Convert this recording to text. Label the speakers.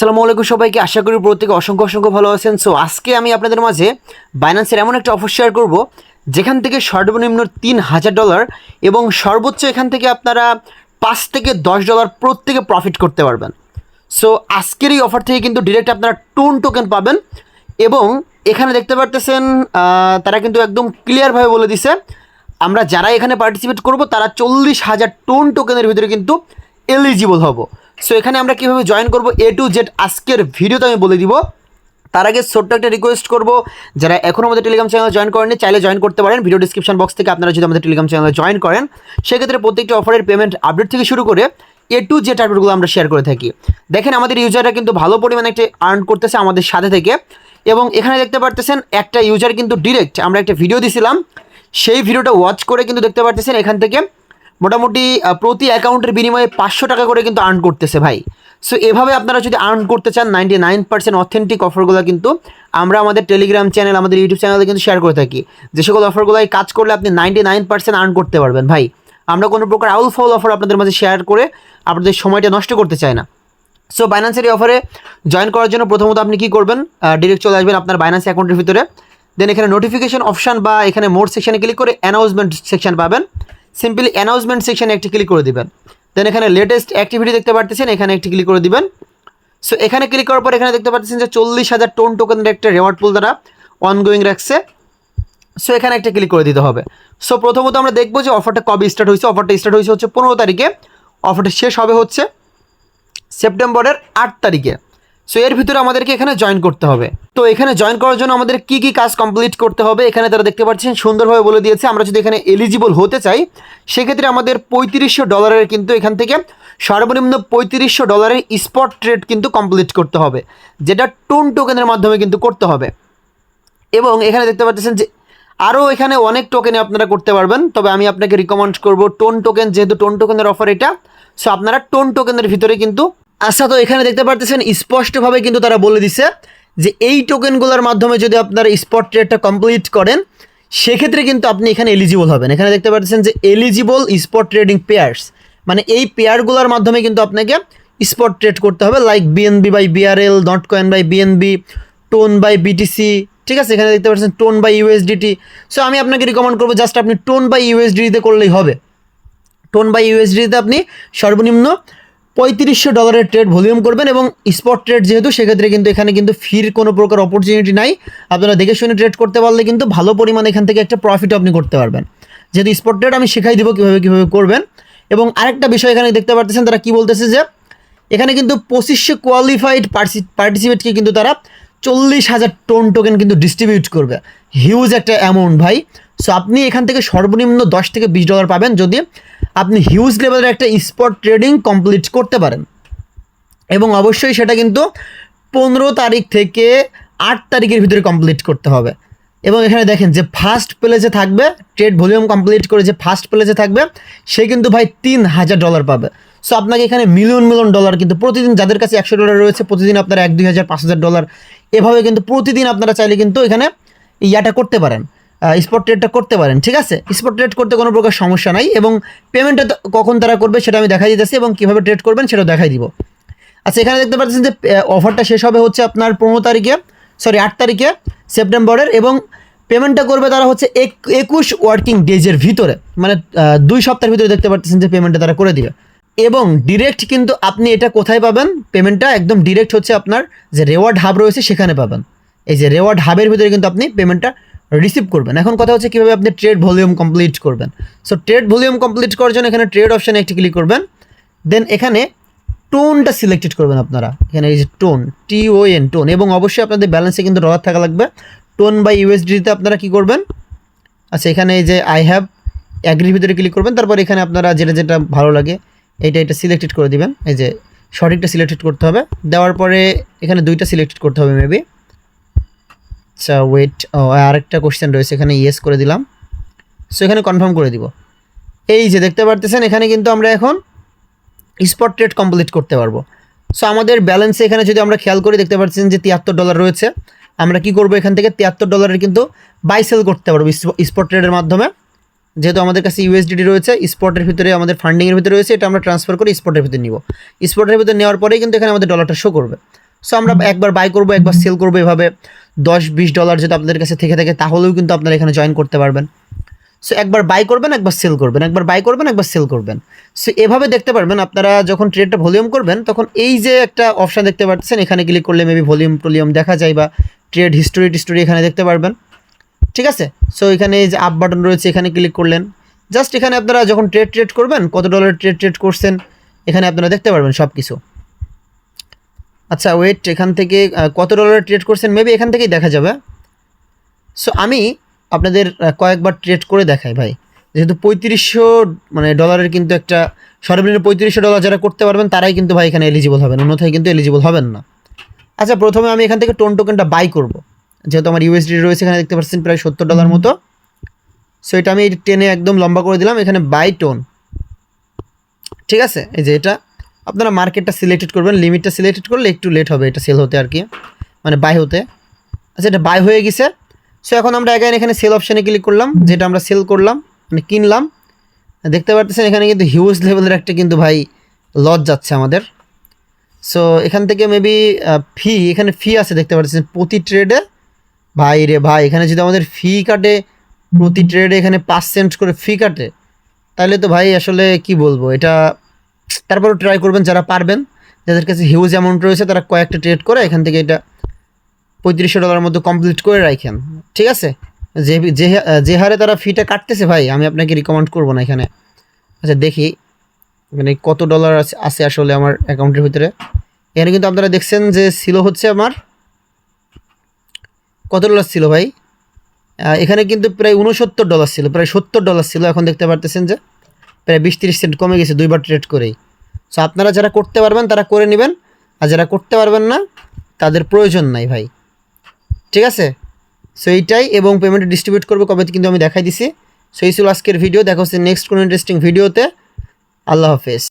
Speaker 1: আসসালামু আলাইকুম সবাইকে, আশা করি প্রত্যেকে অসংখ্য অসংখ্য ভালো আছেন। সো আজকে আমি আপনাদের মাঝে বাইন্যান্সের এমন একটা অফার শেয়ার করব, যেখান থেকে সর্বনিম্ন তিন হাজার ডলার এবং সর্বোচ্চ এখান থেকে আপনারা পাঁচ থেকে দশ ডলার প্রত্যেকে প্রফিট করতে পারবেন। সো আজকের এই অফার থেকে কিন্তু ডিরেক্ট আপনারা টোন টোকেন পাবেন এবং এখানে দেখতে পারতেছেন তারা কিন্তু একদম ক্লিয়ারভাবে বলে দিছে। আমরা যারা এখানে পার্টিসিপেট করব, তারা চল্লিশ হাজার টোন টোকেনের ভিতরে কিন্তু এলিজিবল হব। সো এখানে আমরা কীভাবে জয়েন করব এ টু জেড আজকের ভিডিওতে আমি বলে দিব। তার আগে ছোট্ট একটা রিকোয়েস্ট করব, যারা এখনও আমাদের টেলিগ্রাম চ্যানেল জয়েন করেননি, চাইলে জয়েন করতে পারেন। ভিডিও ডিসক্রিপশন বক্স থেকে আপনারা যদি আমাদের টেলিগ্রাম চ্যানেলে জয়েন করেন, সেক্ষেত্রে প্রত্যেকটি অফারের পেমেন্ট আপডেট থেকে শুরু করে এ টু জেড আপডেটগুলো আমরা শেয়ার করে থাকি। দেখেন, আমাদের ইউজাররা কিন্তু ভালো পরিমাণে একটা আর্ন করতেছে আমাদের সাথে থেকে। এবং এখানে দেখতে পারতেছেন, একটা ইউজার কিন্তু ডিরেক্ট আমরা একটা ভিডিও দিছিলাম। সেই ভিডিওটা ওয়াচ করে কিন্তু দেখতে পারতেছেন এখান থেকে। মোটামুটি প্রতি অ্যাকাউন্টের বিনিময়ে পাঁচশো টাকা করে কিন্তু আর্ন করতেছে ভাই। সো এভাবে আপনারা যদি আর্ন করতে চান নাইনটি নাইন পার্সেন্ট অথেন্টিক অফারগুলো কিন্তু আমরা আমাদের টেলিগ্রাম চ্যানেল আমাদের ইউটিউব চ্যানেলে কিন্তু শেয়ার করে থাকি। যে সকল অফারগুলোয় কাজ করলে আপনি নাইনটি নাইন পার্সেন্ট আর্ন করতে পারবেন ভাই। আমরা কোনো প্রকার আউল ফাউল অফার আপনাদের মাঝে শেয়ার করে আপনাদের সময়টা নষ্ট করতে চাই না। সো বাইন্যান্সের এই অফারে জয়েন করার জন্য প্রথমত আপনি কি করবেন? ডিরেক্ট চলে আসবেন আপনার বাইন্যান্স অ্যাকাউন্টের ভিতরে। দেন এখানে নোটিফিকেশন অপশান বা এখানে মোর সেকশানে ক্লিক করে অ্যানাউন্সমেন্ট সেকশন পাবেন। সিম্পলি অ্যানাউন্সমেন্ট সেকশনে একটি ক্লিক করে দিবেন। দেন এখানে লেটেস্ট অ্যাক্টিভিটি দেখতে পারতেছেন, এখানে একটি ক্লিক করে দিবেন। সো এখানে ক্লিক করার পর এখানে দেখতে পাচ্ছেন যে চল্লিশ হাজার টোন টোকেনের একটা রেওয়ার্ড পুল দ্বারা অনগোয়িং রাখছে। সো এখানে একটা ক্লিক করে দিতে হবে। সো প্রথমত আমরা দেখব যে অফারটা কবে স্টার্ট হয়েছে। অফারটা স্টার্ট হয়েছে হচ্ছে পনেরো তারিখে। অফারটা শেষ হবে হচ্ছে সেপ্টেম্বরের আট তারিখে। সো এর ভিতরে আমাদেরকে এখানে জয়েন করতে হবে। তো এখানে জয়েন করার জন্য আমাদের কি কি কাজ কমপ্লিট করতে হবে, এখানে তারা দেখতে পাচ্ছেন, সুন্দরভাবে বলে দিয়েছে, আমরা যদি এখানে এলিজিবল হতে চাই, সেক্ষেত্রে আমাদের পঁয়ত্রিশশো ডলারের কিন্তু এখান থেকে সর্বনিম্ন পঁয়ত্রিশশো ডলারের স্পট ট্রেড কিন্তু কমপ্লিট করতে হবে, যেটা টোন টোকেনের মাধ্যমে কিন্তু করতে হবে। এবং এখানে দেখতে পাচ্ছেন যে আরও এখানে অনেক টোকেনে আপনারা করতে পারবেন, তবে আমি আপনাকে রিকমেন্ড করব টোন টোকেন যেহেতু টোন টোকেনের অফার এটা সো আপনারা টোন টোকেনের ভিতরে কিন্তু আচ্ছা তো এখানে দেখতে পারতেছেন, স্পষ্টভাবে কিন্তু তারা বলে দিছে যে এই টোকেনগুলোর মাধ্যমে যদি আপনারা স্পট ট্রেডটা কমপ্লিট করেন, সেক্ষেত্রে কিন্তু আপনি এখানে এলিজিবল হবেন। এখানে দেখতে পাচ্ছেন যে এলিজিবল স্পট ট্রেডিং পেয়ার্স মানে এই পেয়ারগুলোর মাধ্যমে কিন্তু আপনাকে স্পট ট্রেড করতে হবে like BNB by BRL dot coin by BNB TON by BTC ঠিক আছে? এখানে দেখতে পাচ্ছেন টোন বাই ইউএসডিটি সো আমি আপনাকে রিকমেন্ড করব জাস্ট আপনি টোন বাই ইউএসডিতে করলেই হবে। টোন বাই ইউএসডিতে আপনি সর্বনিম্ন পঁয়ত্রিশশো ডলারের ট্রেড ভলিউম করবেন এবং স্পট ট্রেড যেহেতু, সেক্ষেত্রে কিন্তু এখানে কিন্তু ফির কোনো প্রকার অপরচুনিটি নাই। আপনারা দেখে শুনে ট্রেড করতে পারলে কিন্তু ভালো পরিমাণে এখান থেকে একটা প্রফিট আপনি করতে পারবেন। যেহেতু স্পট ট্রেড আমি শেখাই দিব কীভাবে কীভাবে করবেন। এবং আরেকটা বিষয় এখানে দেখতে পারতেছেন, তারা কি বলতেছে যে, এখানে কিন্তু পঁচিশশো কোয়ালিফাইড পার্টিসিপেটকে কিন্তু তারা চল্লিশ হাজার টোন টোকেন কিন্তু ডিস্ট্রিবিউট করবে। হিউজ একটা অ্যামাউন্ট ভাই। সো আপনি এখান থেকে সর্বনিম্ন দশ থেকে বিশ ডলার পাবেন যদি আপনি হিউজ লেভেলের একটা স্পট ট্রেডিং কমপ্লিট করতে পারেন। এবং অবশ্যই সেটা কিন্তু পনেরো তারিখ থেকে আট তারিখের ভিতরে কমপ্লিট করতে হবে। এবং এখানে দেখেন যে ফার্স্ট প্লেসে থাকবে ট্রেড ভলিউম কমপ্লিট করে যে ফার্স্ট প্লেসে থাকবে, সে কিন্তু ভাই তিন হাজার ডলার পাবে। সো আপনাকে এখানে মিলিয়ন মিলিয়ন ডলার কিন্তু প্রতিদিন যাদের কাছে একশো ডলার রয়েছে, প্রতিদিন আপনারা এক, দুই হাজার, পাঁচ হাজার ডলার এভাবে কিন্তু প্রতিদিন আপনারা চাইলে কিন্তু এখানে ইয়াটা করতে পারেন। স্পট ট্রেডটা করতে পারেন, ঠিক আছে? স্পট ট্রেড করতে কোনো প্রকার সমস্যা নাই এবং পেমেন্টটা কখন তারা করবে সেটা আমি দেখাই দিতেছি এবং কীভাবে ট্রেড করবেন সেটাও দেখাই দিব। আচ্ছা এখানে দেখতে পাচ্ছেন যে অফারটা শেষ হবে হচ্ছে আপনার পনেরো তারিখে সরি আট তারিখে, সেপ্টেম্বরের এবং পেমেন্টটা করবে তারা হচ্ছে এক, একুশ ওয়ার্কিং ডেজের ভিতরে মানে দুই সপ্তাহের ভিতরে দেখতে পাচ্ছেন যে পেমেন্টটা তারা করে দিবে। এবং ডিরেক্ট কিন্তু আপনি এটা কোথায় পাবেন পেমেন্টটা একদম ডিরেক্ট হচ্ছে আপনার যে রেওয়ার্ড হাব রয়েছে সেখানে পাবেন। এই যে রেওয়ার্ড হাবের ভিতরে কিন্তু আপনি পেমেন্টটা রিসিভ করবেন। এখন কথা হচ্ছে কীভাবে আপনি ট্রেড ভলিউম কমপ্লিট করবেন। সো ট্রেড ভলিউম কমপ্লিট করার জন্য এখানে ট্রেড অপশানে একটি ক্লিক করবেন। দেন এখানে টোনটা সিলেক্টেড করবেন আপনারা। এখানে এই যে TON T O N TON এবং অবশ্যই আপনাদের ব্যালেন্সে কিন্তু ডলার থাকা লাগবে। টোন বা ইউএসডিতে আপনারা কি করবেন? আচ্ছা এখানে এই যে আই হ্যাভ অ্যাগ্রির ভিতরে ক্লিক করবেন। তারপর এখানে আপনারা যেটা যেটা ভালো লাগে, এইটা এটা সিলেক্টেড করে দিবেন। এই যে সঠিকটা সিলেক্টেড করতে হবে। দেওয়ার পরে এখানে দুইটা সিলেক্টেড করতে হবে মেবি আচ্ছা ওয়েট আরেকটা কোশ্চেন রয়েছে, এখানে ইয়েস করে দিলাম। সো এখানে কনফার্ম করে দিব। এই যে দেখতে পারতেছেন, এখানে কিন্তু আমরা এখন স্পট ট্রেড কমপ্লিট করতে পারব। সো আমাদের ব্যালেন্সে এখানে যদি আমরা খেয়াল করি, দেখতে পাচ্ছেন যে তিয়াত্তর ডলার রয়েছে। আমরা কি করব এখান থেকে? তিয়াত্তর ডলারের কিন্তু বাই সেল করতে পারব স্পট ট্রেডের মাধ্যমে। যেহেতু আমাদের কাছে ইউএসডিটি রয়েছে স্পটের ভিতরে, আমাদের ফান্ডিংয়ের ভিতরে রয়েছে, এটা আমরা ট্রান্সফার করে স্পটের ভিতরে নিব। স্পটের ভিতরে নেওয়ার পরেই কিন্তু এখানে আমাদের ডলারটা শো করবে। সো আমরা একবার বাই করব একবার সেল করব এভাবে। দশ বিশ ডলার যদি আপনাদের কাছে থেকে থাকে তাহলেও কিন্তু আপনারা এখানে জয়েন করতে পারবেন। সো একবার বাই করবেন একবার সেল করবেন একবার বাই করবেন একবার সেল করবেন। সো এভাবে দেখতে পারবেন আপনারা যখন ট্রেডটা ভলিউম করবেন তখন এই যে একটা অপশান দেখতে পাচ্ছেন এখানে ক্লিক করলে মেবি ভলিউম টলিউম দেখা যায় বা ট্রেড হিস্টোরি টিস্টোরি এখানে দেখতে পারবেন। ঠিক আছে? সো এখানে এই যে আপ বাটন রয়েছে এখানে ক্লিক করলেন। জাস্ট এখানে আপনারা যখন ট্রেড ট্রেড করবেন কত ডলার ট্রেড ট্রেড করছেন এখানে আপনারা দেখতে পারবেন সব কিছু আচ্ছা ওয়েট এখান থেকে কত ডলার ট্রেড করছেন? মেবি এখান থেকেই দেখা যাবে। সো আমি আপনাদের কয়েকবার ট্রেড করে দেখাই ভাই। যেহেতু পঁয়ত্রিশশো মানে ডলারের কিন্তু একটা সর্বনিম্ন পঁয়ত্রিশশো ডলার যারা করতে পারবেন তারাই কিন্তু ভাই এখানে এলিজিবল হবেন। অন্যথায় কিন্তু এলিজিবল হবেন না। আচ্ছা প্রথমে আমি এখান থেকে টোন টোকেনটা বাই করব। যেহেতু আমার ইউএসডি রয়েছে এখানে দেখতে পাচ্ছেন প্রায় সত্তর ডলার মতো। সো এটা আমি টেনে একদম লম্বা করে দিলাম। এখানে বাই টোন ঠিক আছে? এই যে এটা। আপনারা মার্কেটটা সিলেক্টেড করবেন, লিমিটটা সিলেক্টেড করলে একটু লেট হবে এটা সেল হতে আর কি মানে বাই হতে। আচ্ছা এটা বাই হয়ে গেছে। সো এখন আমরা এগাইন এখানে সেল অপশানে ক্লিক করলাম, যেটা আমরা সেল করলাম মানে কিনলাম। দেখতে পাচ্ছেন এখানে কিন্তু হিউজ লেভেলের একটা কিন্তু ভাই লস যাচ্ছে আমাদের। সো এখান থেকে মেবি ফি এখানে ফি আছে, দেখতে পাচ্ছেন প্রতি ট্রেডে ভাই রে ভাই, এখানে যদি আমাদের ফি কাটে, প্রতি ট্রেডে এখানে পার্সেন্ট করে ফি কাটে, তাহলে তো ভাই আসলে কি বলব, এটা তারপরেও ট্রাই করবেন যারা পারবেন। যাদের কাছে হিউজ অ্যামাউন্ট রয়েছে, তারা কয়েকটা ট্রেড করে এখান থেকে এটা পঁয়ত্রিশশো ডলার মধ্যে কমপ্লিট করে রাখেন। ঠিক আছে? যে যে যে হারে তারা ফিটা কাটতেছে ভাই, আমি আপনাকে রিকমেন্ড করব না এখানে। আচ্ছা দেখি। মানে কত ডলার আছে আছে আসলে আমার অ্যাকাউন্টের ভিতরে। এখানে কিন্তু আপনারা দেখছেন যে ছিল হচ্ছে আমার কত ডলার ছিল ভাই? এখানে কিন্তু প্রায় উনসত্তর ডলার ছিল, প্রায় সত্তর ডলার ছিল। এখন দেখতে পারতেছেন যে প্রায় বিশ তিরিশ সেন্ট কমে গেছে দুইবার ট্রেড করেই। সো আপনারা যারা করতে পারবেন, তারা করে নেবেন। আর যারা করতে পারবেন না, তাদের প্রয়োজন নাই ভাই। ঠিক আছে? সো এইটাই এবং পেমেন্ট ডিস্ট্রিবিউট করব, কবে কিন্তু আমি দেখাই দিছি। সো এই ছিল আজকের ভিডিও দেখা হচ্ছে নেক্সট কোনো ইন্টারেস্টিং ভিডিওতে আল্লাহ হাফেজ।